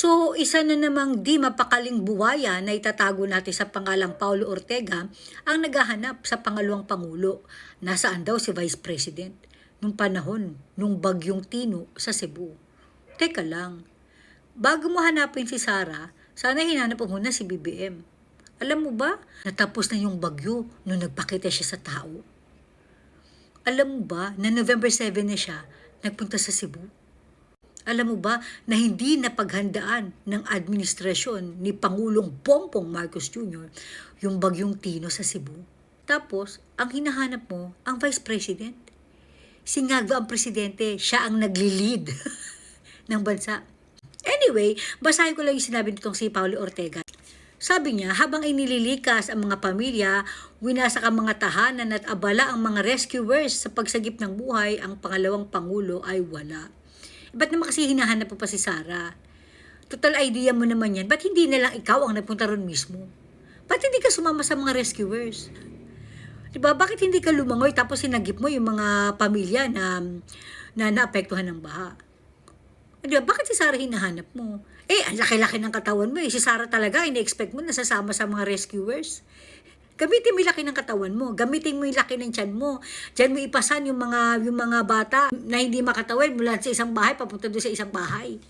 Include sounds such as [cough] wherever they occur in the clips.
So, isa na namang di mapakaling buwaya na itatago natin sa pangalang Paulo Ortega ang naghahanap sa pangalawang pangulo. Nasaan daw si Vice President nung panahon nung bagyong Tino sa Cebu. Teka lang, bago mo hanapin si Sara, sana hinanap mo muna si BBM. Alam mo ba, natapos na yung bagyo nung nagpakita siya sa tao. Alam mo ba na November 7 na siya nagpunta sa Cebu? Alam mo ba na hindi napaghandaan ng administrasyon ni Pangulong Bongbong Marcos Jr. yung bagyong Tino sa Cebu? Tapos, ang hinahanap mo, ang Vice President. Si Ngagwa ang presidente, siya ang nagli-lead [laughs] ng bansa. Anyway, basahin ko lang yung sinabi nitong si Paulo Ortega. Sabi niya, habang inililikas ang mga pamilya, winasak ang mga tahanan at abala ang mga rescuers sa pagsagip ng buhay, ang pangalawang pangulo ay wala. Ba't naman kasi hinahanap mo pa si Sarah? Total idea mo naman yan. Ba't hindi na lang ikaw ang nagpunta ron mismo? Ba't hindi ka sumama sa mga rescuers? Diba? Bakit hindi ka lumangoy tapos sinagip mo yung mga pamilya na, na naapektuhan ng baha? Diba? Bakit si Sarah hinahanap mo? Eh, ang laki-laki ng katawan mo eh. Si Sarah talaga, ini-expect mo na sasama sa mga rescuers. Gamitin mo yung laki ng katawan mo. Gamitin mo yung laki ng tiyan mo. Diyan mo ipasan yung mga, yung mga bata na hindi makatawid mula sa isang bahay papunta doon sa isang bahay.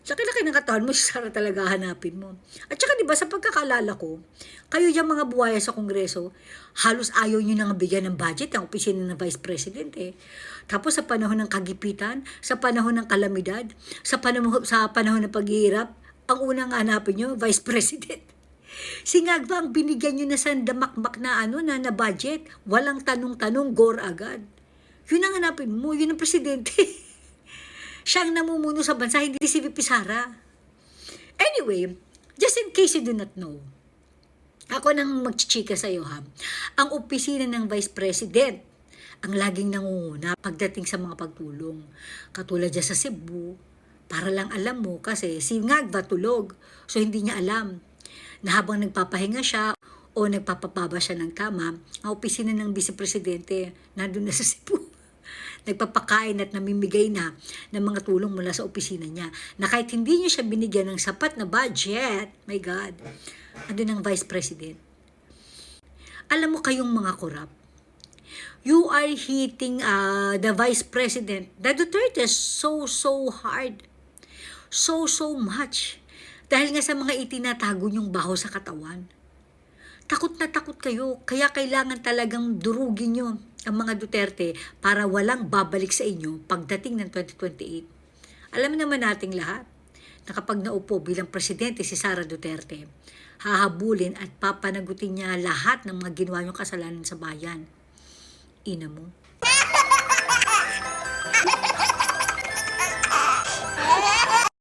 Laki-laki ng katawan mo, [laughs] si Sarah talaga hanapin mo. At saka diba, sa pagkakalala ko, kayo yung mga buhaya sa Kongreso, halos ayaw nyo nang bigyan ng budget ang opisina ng Vice President eh. Tapos sa panahon ng kagipitan, sa panahon ng kalamidad, sa panahon, sa panahon ng paghihirap, ang unang hanapin nyo, Vice [laughs] President. Si Ngagba ang binigyan nyo na sa damakmak na ano na na budget. Walang tanong-tanong, gore agad. Yun ang hanapin mo, yun ang presidente. [laughs] Siya ang namumuno sa bansa, hindi si VP Sara. Anyway, just in case you do not know, ako nang magchichika sa iyo ha. Ang opisina ng Vice President ang laging nangunguna pagdating sa mga pagtulong. Katulad dyan sa Cebu, para lang alam mo kasi si Ngagba tulog, so hindi niya alam na habang nagpapahinga siya o nagpapapaba siya ng tama, ang opisina ng Vice Presidente nandun na sa Cebu [laughs] nagpapakain at namimigay na ng mga tulong mula sa opisina niya. Na kahit hindi niya siya binigyan ng sapat na budget, my God, ando ng Vice President. Alam mo kayong mga korap, you are hitting uh, the Vice President, the Duterte, so, so hard. So, so much. Dahil nga sa mga itinatago niyong baho sa katawan. Takot na takot kayo, kaya kailangan talagang durugin niyo ang mga Duterte para walang babalik sa inyo pagdating ng 2028. Alam naman nating lahat na kapag naupo bilang presidente si Sara Duterte, hahabulin at papanagutin niya lahat ng mga ginawa niyong kasalanan sa bayan. Ina mo. [laughs]